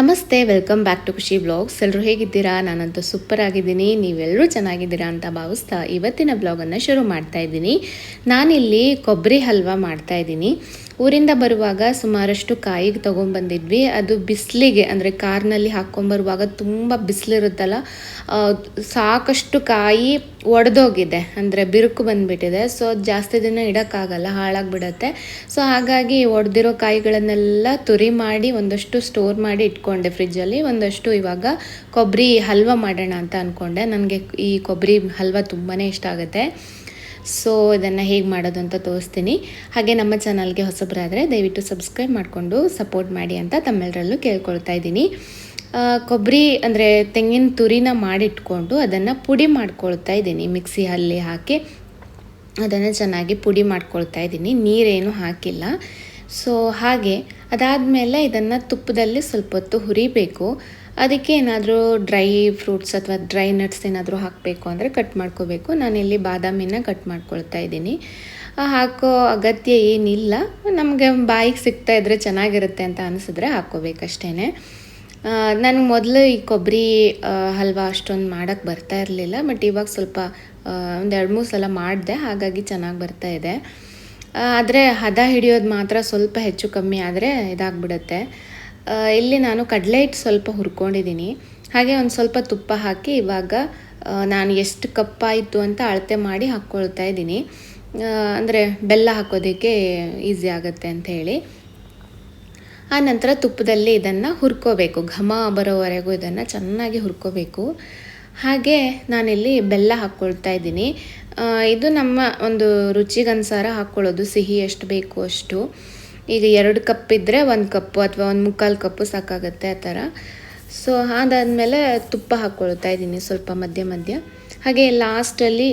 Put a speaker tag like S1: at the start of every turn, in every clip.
S1: ನಮಸ್ತೆ, welcome back to Khushi blogs. ಎಲ್ಲರೂ ಹೇಗಿದ್ದೀರಾ? ನಾನಂತೂ ಸೂಪರ್ ಆಗಿದ್ದೀನಿ ನೀವೆಲ್ಲರೂ ಚೆನ್ನಾಗಿದ್ದೀರಾ ಅಂತ ಭಾವಿಸ್ತಾ ಇವತ್ತಿನ ಬ್ಲಾಗನ್ನು ಶುರು ಮಾಡ್ತಾ ಇದ್ದೀನಿ. ನಾನಿಲ್ಲಿ ಕೊಬ್ಬರಿ ಹಲ್ವಾ ಮಾಡ್ತಾ ಇದ್ದೀನಿ. ಊರಿಂದ ಬರುವಾಗ ಸುಮಾರಷ್ಟು ಕಾಯಿ ತೊಗೊಂಬಂದಿದ್ವಿ. ಅದು ಬಿಸಿಲಿಗೆ, ಅಂದರೆ ಕಾರ್ನಲ್ಲಿ ಹಾಕ್ಕೊಂಬರುವಾಗ ತುಂಬ ಬಿಸಿಲಿರುತ್ತಲ್ಲ ಸಾಕಷ್ಟು ಕಾಯಿ ಒಡೆದೋಗಿದೆ, ಅಂದರೆ ಬಿರುಕು ಬಂದುಬಿಟ್ಟಿದೆ. ಸೊ ಜಾಸ್ತಿ ದಿನ ಇಡೋಕ್ಕಾಗಲ್ಲ, ಹಾಳಾಗಿಬಿಡತ್ತೆ. ಸೊ, ಹಾಗಾಗಿ ಒಡೆದಿರೋ ಕಾಯಿಗಳನ್ನೆಲ್ಲ ತುರಿ ಮಾಡಿ ಒಂದಷ್ಟು ಸ್ಟೋರ್ ಮಾಡಿ ಇಟ್ಕೊಂಡೆ ಫ್ರಿಜ್ಜಲ್ಲಿ. ಒಂದಷ್ಟು ಇವಾಗ ಕೊಬ್ಬರಿ ಹಲ್ವ ಮಾಡೋಣ ಅಂತ ಅಂದ್ಕೊಂಡೆ ನನಗೆ ಈ ಕೊಬ್ಬರಿ ಹಲ್ವ ತುಂಬಾ ಇಷ್ಟ ಆಗುತ್ತೆ. ಸೊ ಇದನ್ನು ಹೇಗೆ ಮಾಡೋದು ಅಂತ ತೋರಿಸ್ತೀನಿ. ಹಾಗೆ ನಮ್ಮ ಚಾನಲ್ಗೆ ಹೊಸಬರಾದರೆ ದಯವಿಟ್ಟು ಸಬ್ಸ್ಕ್ರೈಬ್ ಮಾಡಿಕೊಂಡು ಸಪೋರ್ಟ್ ಮಾಡಿ ಅಂತ ತಮ್ಮೆಲ್ಲರಲ್ಲೂ ಕೇಳ್ಕೊಳ್ತಾ ಇದ್ದೀನಿ. ಕೊಬ್ಬರಿ ಅಂದರೆ ತೆಂಗಿನ ತುರಿನ ಮಾಡಿಟ್ಕೊಂಡು ಅದನ್ನು ಪುಡಿ ಮಾಡ್ಕೊಳ್ತಾ ಇದ್ದೀನಿ. ಮಿಕ್ಸಿ ಹಲ್ಲಿ ಹಾಕಿ ಅದನ್ನು ಚೆನ್ನಾಗಿ ಪುಡಿ ಮಾಡ್ಕೊಳ್ತಾ ಇದ್ದೀನಿ. ನೀರೇನು ಹಾಕಿಲ್ಲ. ಸೊ ಹಾಗೆ ಅದಾದಮೇಲೆ ಇದನ್ನು ತುಪ್ಪದಲ್ಲಿ ಸ್ವಲ್ಪ ಹೊತ್ತು ಹುರಿಬೇಕು. ಅದಕ್ಕೆ ಏನಾದರೂ ಡ್ರೈ ಫ್ರೂಟ್ಸ್ ಅಥವಾ ಡ್ರೈ ನಟ್ಸ್ ಏನಾದರೂ ಹಾಕಬೇಕು ಅಂದರೆ ಕಟ್ ಮಾಡ್ಕೋಬೇಕು. ನಾನಿಲ್ಲಿ ಬಾದಾಮಿನ ಕಟ್ ಮಾಡ್ಕೊಳ್ತಾ ಇದ್ದೀನಿ. ಹಾಕೋ ಅಗತ್ಯ ಏನಿಲ್ಲ. ನಮಗೆ ಬಾಯಿಗೆ ಸಿಗ್ತಾ ಇದ್ರೆ ಚೆನ್ನಾಗಿರುತ್ತೆ ಅಂತ ಅನಿಸಿದ್ರೆ ಹಾಕ್ಕೋಬೇಕಷ್ಟೇ ನನಗೆ ಮೊದಲು ಈ ಕೊಬ್ಬರಿ ಹಲ್ವಾ ಅಷ್ಟೊಂದು ಮಾಡೋಕ್ಕೆ ಬರ್ತಾ ಇರಲಿಲ್ಲ. ಬಟ್ ಇವಾಗ ಸ್ವಲ್ಪ ಒಂದು ಎರಡು ಮೂರು ಸಲ ಮಾಡಿದೆ. ಹಾಗಾಗಿ ಚೆನ್ನಾಗಿ ಬರ್ತಾ ಇದೆ. ಆದರೆ ಹದ ಹಿಡಿಯೋದು ಮಾತ್ರ ಸ್ವಲ್ಪ ಹೆಚ್ಚು ಕಮ್ಮಿ ಆದರೆ ಇದಾಗ್ಬಿಡುತ್ತೆ. ಇಲ್ಲಿ ನಾನು ಕಡಲೆ ಹಿಟ್ಟು ಸ್ವಲ್ಪ ಹುರ್ಕೊಂಡಿದ್ದೀನಿ. ಹಾಗೆ ಒಂದು ಸ್ವಲ್ಪ ತುಪ್ಪ ಹಾಕಿ ಇವಾಗ ನಾನು ಎಷ್ಟು ಕಪ್ ಆಯಿತು ಅಂತ ಅಳತೆ ಮಾಡಿ ಹಾಕ್ಕೊಳ್ತಾ ಇದ್ದೀನಿ. ಅಂದರೆ ಬೆಲ್ಲ ಹಾಕೋದಕ್ಕೆ ಈಸಿ ಆಗುತ್ತೆ ಅಂತ ಹೇಳಿ. ಆ ನಂತರ ತುಪ್ಪದಲ್ಲಿ ಇದನ್ನು ಹುರ್ಕೋಬೇಕು. ಘಮ ಬರೋವರೆಗೂ ಇದನ್ನು ಚೆನ್ನಾಗಿ ಹುರ್ಕೋಬೇಕು. ಹಾಗೆ ನಾನಿಲ್ಲಿ ಬೆಲ್ಲ ಹಾಕ್ಕೊಳ್ತಾ ಇದ್ದೀನಿ. ಇದು ನಮ್ಮ ಒಂದು ರುಚಿಗನುಸಾರ ಹಾಕ್ಕೊಳ್ಳೋದು ಸಿಹಿ ಎಷ್ಟು ಬೇಕು ಅಷ್ಟು. ಈಗ ಎರಡು ಕಪ್ ಇದ್ದರೆ ಒಂದು ಕಪ್ಪು ಅಥವಾ ಒಂದು ಮುಕ್ಕಾಲು ಕಪ್ಪು ಸಾಕಾಗುತ್ತೆ ಆ ಥರ. ಸೊ ಅದಾದಮೇಲೆ ತುಪ್ಪ ಹಾಕ್ಕೊಳ್ತಾ ಇದ್ದೀನಿ ಸ್ವಲ್ಪ ಮಧ್ಯ ಮಧ್ಯ. ಹಾಗೆ ಲಾಸ್ಟಲ್ಲಿ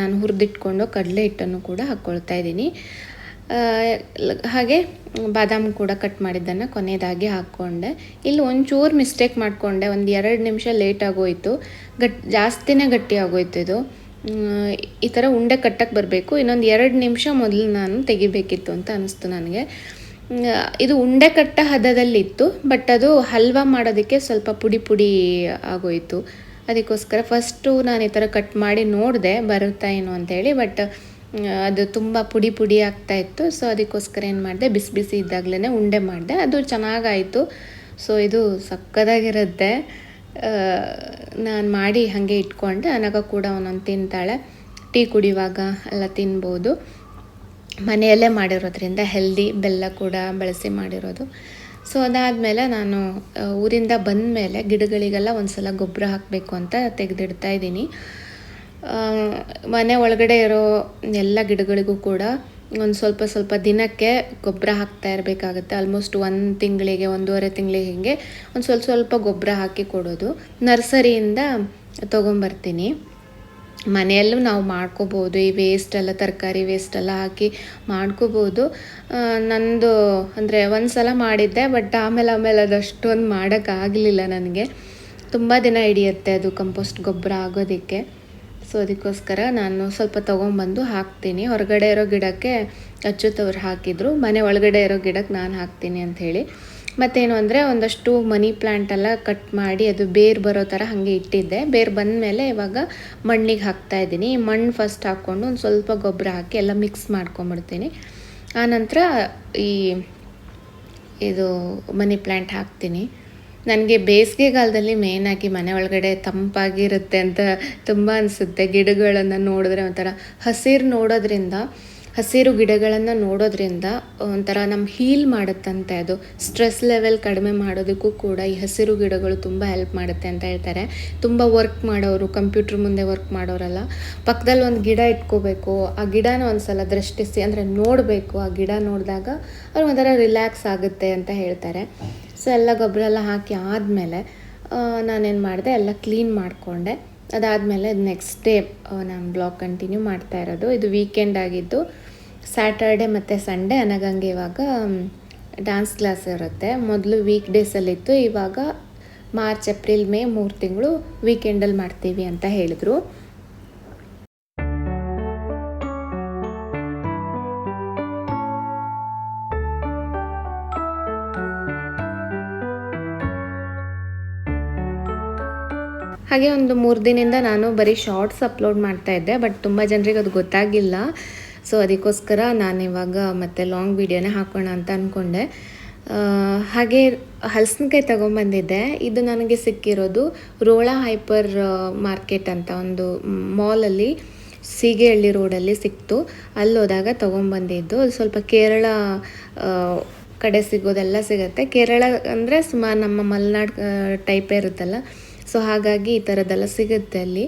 S1: ನಾನು ಹುರಿದಿಟ್ಕೊಂಡು ಕಡಲೆ ಹಿಟ್ಟನ್ನು ಕೂಡ ಹಾಕ್ಕೊಳ್ತಾ ಇದ್ದೀನಿ. ಹಾಗೆ ಬಾದಾಮ್ ಕೂಡ ಕಟ್ ಮಾಡಿದ್ದನ್ನು ಕೊನೆಯದಾಗಿ ಹಾಕ್ಕೊಂಡೆ. ಇಲ್ಲಿ ಒಂಚೂರು ಮಿಸ್ಟೇಕ್ ಮಾಡಿಕೊಂಡೆ. ಒಂದು ಎರಡು ನಿಮಿಷ ಲೇಟ್ ಆಗೋಯಿತು. ಗಟ್, ಜಾಸ್ತಿನೇ ಗಟ್ಟಿ ಆಗೋಯ್ತು ಇದು. ಈ ಥರ ಉಂಡೆ ಕಟ್ಟಕ್ಕೆ ಬರಬೇಕು. ಇನ್ನೊಂದು ಎರಡು ನಿಮಿಷ ಮೊದಲು ನಾನು ತೆಗಿಬೇಕಿತ್ತು ಅಂತ ಅನಿಸ್ತು ನನಗೆ. ಇದು ಉಂಡೆ ಕಟ್ಟ ಹದದಲ್ಲಿತ್ತು, ಬಟ್ ಅದು ಹಲ್ವಾ ಮಾಡೋದಕ್ಕೆ ಸ್ವಲ್ಪ ಪುಡಿ ಪುಡಿ ಆಗೋಯಿತು. ಅದಕ್ಕೋಸ್ಕರ ಫಸ್ಟು ನಾನು ಈ ಥರ ಕಟ್ ಮಾಡಿ ನೋಡಿದೆ, ಬರುತ್ತಾ ಏನು ಅಂತೇಳಿ ಬಟ್ ಅದು ತುಂಬ ಪುಡಿ ಪುಡಿ ಆಗ್ತಾ ಇತ್ತು. ಸೊ, ಅದಕ್ಕೋಸ್ಕರ ಏನು ಮಾಡಿದೆ, ಬಿಸಿ ಬಿಸಿ ಇದ್ದಾಗಲೇ ಉಂಡೆ ಮಾಡಿದೆ. ಅದು ಚೆನ್ನಾಗಾಯಿತು. ಸೊ, ಇದು ಸಕ್ಕದಾಗಿರುತ್ತೆ. ನಾನು ಮಾಡಿ ಹಾಗೆ ಇಟ್ಕೊಂಡೆ, ಅನಾಗ ಕೂಡ ಒಂದೊಂದು ತಿಂತಾಳೆ. ಟೀ ಕುಡಿಯುವಾಗ ಎಲ್ಲ ತಿನ್ಬೋದು. ಮನೆಯಲ್ಲೇ ಮಾಡಿರೋದ್ರಿಂದ ಹೆಲ್ದಿ ಬೆಲ್ಲ ಕೂಡ ಬಳಸಿ ಮಾಡಿರೋದು. ಸೊ ಅದಾದಮೇಲೆ ನಾನು ಊರಿಂದ ಬಂದ ಮೇಲೆ ಗಿಡಗಳಿಗೆಲ್ಲ ಒಂದು ಸಲ ಗೊಬ್ಬರ ಹಾಕಬೇಕು ಅಂತ ತೆಗೆದಿಡ್ತಾ ಇದ್ದೀನಿ. ಮನೆ ಒಳಗಡೆ ಇರೋ ಎಲ್ಲ ಗಿಡಗಳಿಗೂ ಕೂಡ ಒಂದು ಸ್ವಲ್ಪ ಸ್ವಲ್ಪ ದಿನಕ್ಕೆ ಗೊಬ್ಬರ ಹಾಕ್ತಾ ಇರಬೇಕಾಗುತ್ತೆ. ಆಲ್ಮೋಸ್ಟ್ ಒಂದು ತಿಂಗಳಿಗೆ, ಒಂದೂವರೆ ತಿಂಗಳಿಗೆ ಹಿಂಗೆ ಒಂದು ಸ್ವಲ್ಪ ಸ್ವಲ್ಪ ಗೊಬ್ಬರ ಹಾಕಿ ಕೊಡೋದು. ನರ್ಸರಿಯಿಂದ ತೊಗೊಂಬರ್ತೀನಿ. ಮನೆಯಲ್ಲೂ ನಾವು ಮಾಡ್ಕೋಬೋದು. ಈ ವೇಸ್ಟ್ ಎಲ್ಲ, ತರಕಾರಿ ವೇಸ್ಟ್ ಎಲ್ಲ ಹಾಕಿ ಮಾಡ್ಕೋಬೋದು. ನಂದು ಅಂದರೆ ಒಂದು ಸಲ ಮಾಡಿದ್ದೆ ಬಟ್ ಆಮೇಲೆ ಆಮೇಲೆ ಅದಷ್ಟೊಂದು ಮಾಡೋಕ್ಕಾಗಲಿಲ್ಲ ನನಗೆ. ತುಂಬ ದಿನ ಹಿಡಿಯುತ್ತೆ ಅದು ಕಂಪೋಸ್ಟ್ ಗೊಬ್ಬರ ಆಗೋದಕ್ಕೆ. ಸೊ ಅದಕ್ಕೋಸ್ಕರ ನಾನು ಸ್ವಲ್ಪ ತೊಗೊಂಬಂದು ಹಾಕ್ತೀನಿ. ಹೊರಗಡೆ ಇರೋ ಗಿಡಕ್ಕೆ ಅಚ್ಚುತ್ತವ್ರು ಹಾಕಿದ್ರು. ಮನೆ ಒಳಗಡೆ ಇರೋ ಗಿಡಕ್ಕೆ ನಾನು ಹಾಕ್ತೀನಿ ಅಂತ ಹೇಳಿ. ಮತ್ತೇನು ಅಂದರೆ ಒಂದಷ್ಟು ಮನಿ ಪ್ಲ್ಯಾಂಟ್ ಎಲ್ಲ ಕಟ್ ಮಾಡಿ ಅದು ಬೇರು ಬರೋ ಥರ ಹಾಗೆ ಇಟ್ಟಿದ್ದೆ. ಬೇರು ಬಂದ ಮೇಲೆ ಇವಾಗ ಮಣ್ಣಿಗೆ ಹಾಕ್ತಾ ಇದ್ದೀನಿ. ಮಣ್ಣು ಫಸ್ಟ್ ಹಾಕ್ಕೊಂಡು ಒಂದು ಸ್ವಲ್ಪ ಗೊಬ್ಬರ ಹಾಕಿ ಎಲ್ಲ ಮಿಕ್ಸ್ ಮಾಡ್ಕೊಂಬಿಡ್ತೀನಿ. ಆನಂತರ ಈ ಇದು ಮನಿ ಪ್ಲ್ಯಾಂಟ್ ಹಾಕ್ತೀನಿ. ನನಗೆ ಬೇಸಿಗೆಗಾಲದಲ್ಲಿ ಮೇಯ್ನಾಗಿ ಮನೆ ಒಳಗಡೆ ತಂಪಾಗಿರುತ್ತೆ ಅಂತ ತುಂಬ ಅನಿಸುತ್ತೆ. ಗಿಡಗಳನ್ನು ನೋಡಿದ್ರೆ ಒಂಥರ ಹಸಿರು ನೋಡೋದ್ರಿಂದ, ಹಸಿರು ಗಿಡಗಳನ್ನು ನೋಡೋದ್ರಿಂದ ಒಂಥರ ನಮ್ಮ ಹೀಲ್ ಮಾಡುತ್ತಂತೆ ಅದು. ಸ್ಟ್ರೆಸ್ ಲೆವೆಲ್ ಕಡಿಮೆ ಮಾಡೋದಕ್ಕೂ ಕೂಡ ಈ ಹಸಿರು ಗಿಡಗಳು ತುಂಬ ಹೆಲ್ಪ್ ಮಾಡುತ್ತೆ ಅಂತ ಹೇಳ್ತಾರೆ. ತುಂಬ ವರ್ಕ್ ಮಾಡೋರು ಕಂಪ್ಯೂಟ್ರ್ ಮುಂದೆ ವರ್ಕ್ ಮಾಡೋರೆಲ್ಲ, ಪಕ್ಕದಲ್ಲಿ ಒಂದು ಗಿಡ ಇಟ್ಕೋಬೇಕು, ಆ ಗಿಡನ ಒಂದು ಸಲ ದೃಷ್ಟಿಸಿ ಅಂದರೆ ನೋಡಬೇಕು, ಆ ಗಿಡ ನೋಡಿದಾಗ ಅವ್ರು ಒಂಥರ ರಿಲ್ಯಾಕ್ಸ್ ಆಗುತ್ತೆ ಅಂತ ಹೇಳ್ತಾರೆ. ಸೊ ಎಲ್ಲ ಗೊಬ್ಬರ ಎಲ್ಲ ಹಾಕಿ ಆದಮೇಲೆ ನಾನೇನು ಮಾಡಿದೆ, ಎಲ್ಲ ಕ್ಲೀನ್ ಮಾಡಿಕೊಂಡೆ. ಅದಾದಮೇಲೆ ನೆಕ್ಸ್ಟ್ ಡೇ ನಾನು ಬ್ಲಾಗ್ ಕಂಟಿನ್ಯೂ ಮಾಡ್ತಾ ಇರೋದು. ಇದು ವೀಕೆಂಡ್ ಆಗಿದ್ದು ಸ್ಯಾಟರ್ಡೆ ಮತ್ತು ಸಂಡೇ ಅನಗಂಗೆ ಇವಾಗ ಡ್ಯಾನ್ಸ್ ಕ್ಲಾಸ್ ಇರುತ್ತೆ. ಮೊದಲು ವೀಕ್ ಡೇಸಲ್ಲಿತ್ತು ಇವಾಗ ಮಾರ್ಚ್ ಏಪ್ರಿಲ್ ಮೇ ಮೂರು ತಿಂಗಳು ವೀಕೆಂಡಲ್ಲಿ ಮಾಡ್ತೀವಿ ಅಂತ ಹೇಳಿದರು. ಹಾಗೆ ಒಂದು ಮೂರು ದಿನದಿಂದ ನಾನು ಬರೀ ಶಾರ್ಟ್ಸ್ ಅಪ್ಲೋಡ್ ಮಾಡ್ತಾ ಇದ್ದೆ ಬಟ್ ತುಂಬ ಜನರಿಗೆ ಅದು ಗೊತ್ತಾಗಿಲ್ಲ. ಸೊ ಅದಕ್ಕೋಸ್ಕರ ನಾನು ಇವಾಗ ಮತ್ತೆ ಲಾಂಗ್ ವೀಡಿಯೋನೇ ಹಾಕೋಣ ಅಂತ ಅಂದ್ಕೊಂಡೆ ಹಾಗೆ ಹಲಸಿನಕಾಯಿ ತೊಗೊಂಬಂದಿದ್ದೆ. ಇದು ನನಗೆ ಸಿಕ್ಕಿರೋದು ರೋಳಾ ಹೈಪರ್ ಮಾರ್ಕೆಟ್ ಅಂತ ಒಂದು ಮಾಲಲ್ಲಿ ಸೀಗೆಹಳ್ಳಿ ರೋಡಲ್ಲಿ ಸಿಕ್ತು. ಅಲ್ಲಿ ಹೋದಾಗ ತೊಗೊಂಬಂದಿದ್ದು. ಅದು ಸ್ವಲ್ಪ ಕೇರಳ ಕಡೆ ಸಿಗೋದೆಲ್ಲ ಸಿಗುತ್ತೆ. ಕೇರಳ ಅಂದರೆ ಸುಮಾರು ನಮ್ಮ ಮಲೆನಾಡು ಟೈಪೇ ಇರುತ್ತಲ್ಲ. ಸೊ ಹಾಗಾಗಿ ಈ ಥರದ್ದೆಲ್ಲ ಸಿಗುತ್ತೆ ಅಲ್ಲಿ.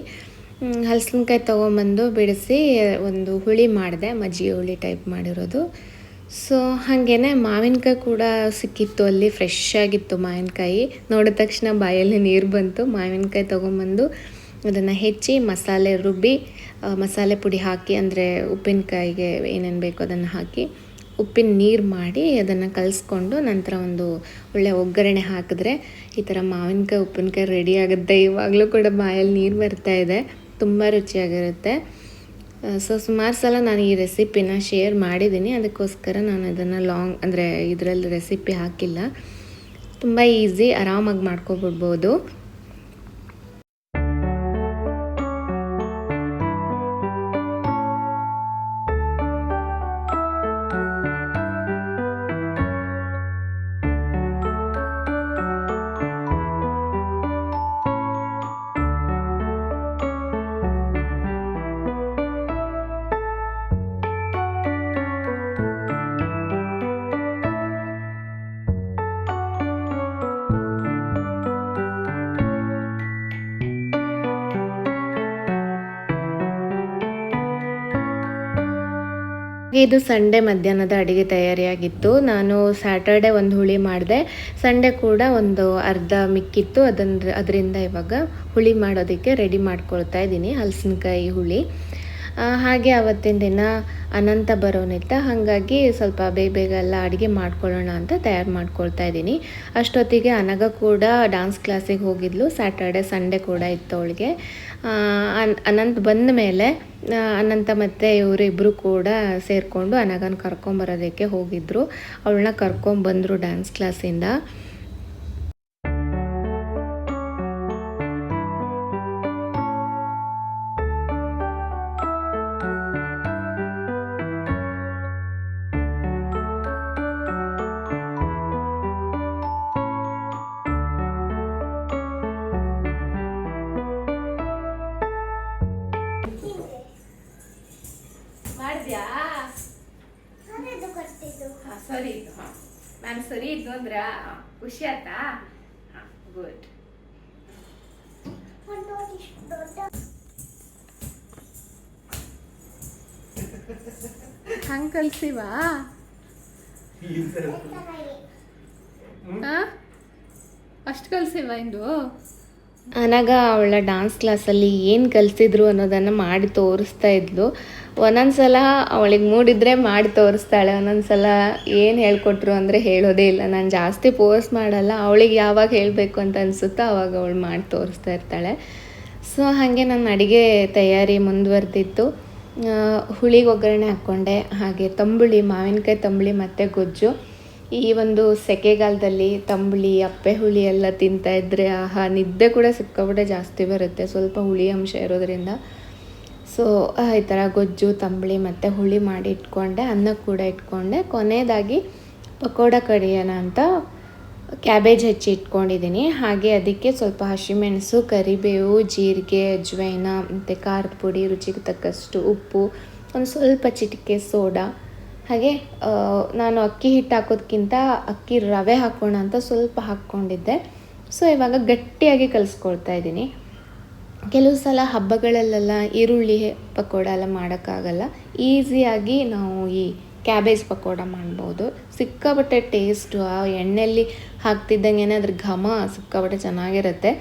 S1: ಹಲಸಿನಕಾಯಿ ತೊಗೊಂಬಂದು ಬಿಡಿಸಿ, ಒಂದು ಹುಳಿ ಮಾಡಿದೆ, ಮಜ್ಜಿಗೆ ಹುಳಿ ಟೈಪ್ ಮಾಡಿರೋದು. ಸೊ ಹಾಗೇನೆ ಮಾವಿನಕಾಯಿ ಕೂಡ ಸಿಕ್ಕಿತ್ತು ಅಲ್ಲಿ ಫ್ರೆಶ್ ಆಗಿತ್ತು ಮಾವಿನಕಾಯಿ. ನೋಡಿದ ತಕ್ಷಣ ಬಾಯಲ್ಲಿ ನೀರು ಬಂತು. ಮಾವಿನಕಾಯಿ ತೊಗೊಂಬಂದು ಅದನ್ನು ಹೆಚ್ಚಿ ಮಸಾಲೆ ರುಬ್ಬಿ ಮಸಾಲೆ ಪುಡಿ ಹಾಕಿ, ಅಂದರೆ ಉಪ್ಪಿನಕಾಯಿಗೆ ಏನೇನು ಬೇಕೋ ಅದನ್ನು ಹಾಕಿ ಉಪ್ಪಿನ ನೀರು ಮಾಡಿ ಅದನ್ನು ಕಲಿಸ್ಕೊಂಡು ನಂತರ ಒಂದು ಒಳ್ಳೆ ಒಗ್ಗರಣೆ ಹಾಕಿದ್ರೆ ಈ ಥರ ಮಾವಿನಕಾಯಿ, ಉಪ್ಪಿನಕಾಯಿ ರೆಡಿ ಆಗುತ್ತೆ. ಇವಾಗಲೂ ಕೂಡ ಬಾಯಲ್ಲಿ ನೀರು ಬರ್ತಾ ಇದೆ. ತುಂಬ ರುಚಿಯಾಗಿರುತ್ತೆ. ಸೊ ಸುಮಾರು ಸಲ ನಾನು ಈ ರೆಸಿಪಿನ ಶೇರ್ ಮಾಡಿದ್ದೀನಿ ಅದಕ್ಕೋಸ್ಕರ ನಾನು ಅದನ್ನು ಲಾಂಗ್ ಅಂದರೆ ಇದರಲ್ಲಿ ರೆಸಿಪಿ ಹಾಕಿಲ್ಲ. ತುಂಬ ಈಸಿ ಆರಾಮಾಗಿ ಮಾಡ್ಕೊಬಿಡ್ಬೋದು. ಇದು ಸಂಡೇ ಮಧ್ಯಾಹ್ನದ ಅಡುಗೆ ತಯಾರಿಯಾಗಿತ್ತು. ನಾನು ಸ್ಯಾಟರ್ಡೆ ಒಂದು ಹುಳಿ ಮಾಡಿದೆ. ಸಂಡೇ ಕೂಡ ಒಂದು ಅರ್ಧ ಮಿಕ್ಕಿತ್ತು. ಅದನ್ನ ಅದರಿಂದ ಇವಾಗ ಹುಳಿ ಮಾಡೋದಕ್ಕೆ ರೆಡಿ ಮಾಡ್ಕೊಳ್ತಾ ಇದ್ದೀನಿ, ಹಲಸಿನಕಾಯಿ ಹುಳಿ. ಹಾಗೆ ಅವತ್ತಿನ ದಿನ ಅನಂತ ಬರೋನಿತ್ತ ಹಾಗಾಗಿ ಸ್ವಲ್ಪ ಬೇಗ ಬೇಗ ಎಲ್ಲ ಅಡುಗೆ ಮಾಡ್ಕೊಳ್ಳೋಣ ಅಂತ ತಯಾರು ಮಾಡ್ಕೊಳ್ತಾ ಇದ್ದೀನಿ. ಅಷ್ಟೊತ್ತಿಗೆ ಅನಗ ಕೂಡ ಡಾನ್ಸ್ ಕ್ಲಾಸಿಗೆ ಹೋಗಿದ್ಲು. ಸ್ಯಾಟರ್ಡೆ ಸಂಡೇ ಕೂಡ ಇತ್ತು ಅವಳಿಗೆ. ಅನಂತ್ ಬಂದ ಮೇಲೆ ಅನಂತ ಮತ್ತು ಇವರಿಬ್ಬರು ಕೂಡ ಸೇರಿಕೊಂಡು ಅನಗನ ಕರ್ಕೊಂಬರೋದಕ್ಕೆ ಹೋಗಿದ್ದರು ಅವಳನ್ನ ಕರ್ಕೊಂಬಂದರು ಡ್ಯಾನ್ಸ್ ಕ್ಲಾಸಿಂದ ನಾನು ಸರಿ ಇದ್ದು ಅಂದ್ರೆ ಖುಷಿ ಆಯ್ತಾ? ಗುಡ್ ಹಂಗ ಕಲ್ಸಿವಾ ಅಷ್ಟು ಕಲ್ಸಿವಾ ಇಂದು? ಅನಗ ಅವಳ ಡಾನ್ಸ್ ಕ್ಲಾಸಲ್ಲಿ ಏನು ಕಲಿಸಿದ್ರು ಅನ್ನೋದನ್ನು ಮಾಡಿ ತೋರಿಸ್ತಾ ಇದ್ಲು. ಒಂದೊಂದ್ಸಲ ಅವಳಿಗೆ ಮೂಡಿದ್ರೆ ಮಾಡಿ ತೋರಿಸ್ತಾಳೆ. ಒಂದೊಂದ್ಸಲ ಏನು ಹೇಳ್ಕೊಟ್ರು ಅಂದರೆ ಹೇಳೋದೇ ಇಲ್ಲ. ನಾನು ಜಾಸ್ತಿ ಪೋಸ್ಟ್ ಮಾಡಲ್ಲ. ಅವಳಿಗೆ ಯಾವಾಗ ಹೇಳಬೇಕು ಅಂತ ಅನಿಸುತ್ತೋ ಆವಾಗ ಅವಳು ಮಾಡಿ ತೋರಿಸ್ತಾ ಇರ್ತಾಳೆ. ಸೊ ಹಾಗೆ ನನ್ನ ಅಡುಗೆ ತಯಾರಿ ಮುಂದುವರೆದಿತ್ತು. ಹುಳಿಗೆ ಒಗ್ಗರಣೆ ಹಾಕ್ಕೊಂಡೆ ಹಾಗೆ ತಂಬುಳಿ, ಮಾವಿನಕಾಯಿ ತಂಬುಳಿ ಮತ್ತು ಗೊಜ್ಜು. ಈ ಒಂದು ಸೆಕೆಗಾಲದಲ್ಲಿ ತಂಬುಳಿ, ಅಪ್ಪೆ ಹುಳಿ ಎಲ್ಲ ತಿಂತಾ ಇದ್ರೆ ಆಹಾ, ನಿದ್ದೆ ಕೂಡ ಸಿಕ್ಕಾಬಿಟ್ಟೆ ಜಾಸ್ತಿ ಬರುತ್ತೆ, ಸ್ವಲ್ಪ ಹುಳಿ ಅಂಶ ಇರೋದ್ರಿಂದ. ಸೊ ಈ ಥರ ಗೊಜ್ಜು, ತಂಬುಳಿ ಮತ್ತು ಹುಳಿ ಮಾಡಿ ಇಟ್ಕೊಂಡೆ, ಅನ್ನ ಕೂಡ ಇಟ್ಕೊಂಡೆ. ಕೊನೆಯದಾಗಿ ಪಕೋಡ ಕಡಿಯೋಣ ಅಂತ ಕ್ಯಾಬೇಜ್ ಹೆಚ್ಚಿ ಇಟ್ಕೊಂಡಿದ್ದೀನಿ. ಹಾಗೆ ಅದಕ್ಕೆ ಸ್ವಲ್ಪ ಹಸಿಮೆಣಸು, ಕರಿಬೇವು, ಜೀರಿಗೆ, ಅಜ್ವೈನ, ಮತ್ತು ಖಾರದ ಪುಡಿ, ರುಚಿಗೆ ತಕ್ಕಷ್ಟು ಉಪ್ಪು, ಒಂದು ಸ್ವಲ್ಪ ಚಿಟಿಕೆ ಸೋಡಾ ಹಾಗೆ ನಾನು ಅಕ್ಕಿ ಹಿಟ್ಟು ಹಾಕೋದಕ್ಕಿಂತ ಅಕ್ಕಿ ರವೆ ಹಾಕೋಣ ಅಂತ ಸ್ವಲ್ಪ ಹಾಕ್ಕೊಂಡಿದ್ದೆ. ಸೊ, ಇವಾಗ ಗಟ್ಟಿಯಾಗಿ ಕಲಿಸ್ಕೊಳ್ತಾ ಇದ್ದೀನಿ. ಕೆಲವು ಸಲ ಹಬ್ಬಗಳಲ್ಲೆಲ್ಲ ಈರುಳ್ಳಿ ಪಕೋಡ ಎಲ್ಲ ಮಾಡೋಕ್ಕಾಗಲ್ಲ. ಈಸಿಯಾಗಿ ನಾವು ಈ ಕ್ಯಾಬೇಜ್ ಪಕೋಡ ಮಾಡ್ಬೋದು. ಸಿಕ್ಕಾಬಟ್ಟೆ ಟೇಸ್ಟು, ಆ ಎಣ್ಣೆಯಲ್ಲಿ ಹಾಕ್ತಿದ್ದಂಗೆ ಅದ್ರ ಘಮ ಸಿಕ್ಕಾಬಟ್ಟೆ ಚೆನ್ನಾಗಿರುತ್ತೆ.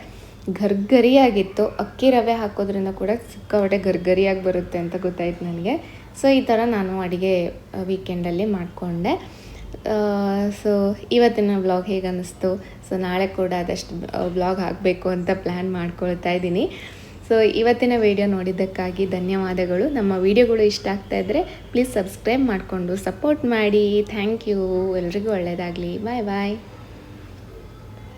S1: ಗರ್ಗರಿಯಾಗಿತ್ತು ಅಕ್ಕಿ ರವೆ ಹಾಕೋದ್ರಿಂದ ಕೂಡ ಸಿಕ್ಕಾಬಟ್ಟೆ ಗರ್ಗರಿಯಾಗಿ ಬರುತ್ತೆ ಅಂತ ಗೊತ್ತಾಯ್ತು ನನಗೆ. ಸೊ ಈ ಥರ ನಾನು ಅಡುಗೆ ವೀಕೆಂಡಲ್ಲಿ ಮಾಡಿಕೊಂಡೆ. ಸೊ ಇವತ್ತಿನ ವ್ಲಾಗ್ ಹೇಗೆ ಅನ್ನಿಸ್ತು ಸೊ ನಾಳೆ ಕೂಡ ಅದಷ್ಟು ಬ್ಲಾಗ್ ಹಾಕಬೇಕು ಅಂತ ಪ್ಲ್ಯಾನ್ ಮಾಡ್ಕೊಳ್ತಾ ಇದ್ದೀನಿ. ಸೊ ಇವತ್ತಿನ ವಿಡಿಯೋ ನೋಡಿದ್ದಕ್ಕಾಗಿ ಧನ್ಯವಾದಗಳು. ನಮ್ಮ ವಿಡಿಯೋಗಳು ಇಷ್ಟ ಆಗ್ತಾ ಇದ್ದರೆ ಪ್ಲೀಸ್ ಸಬ್ಸ್ಕ್ರೈಬ್ ಮಾಡಿಕೊಂಡು ಸಪೋರ್ಟ್ ಮಾಡಿ. ಥ್ಯಾಂಕ್ ಯು ಎಲ್ರಿಗೂ ಒಳ್ಳೆಯದಾಗಲಿ ಬಾಯ್ ಬಾಯ್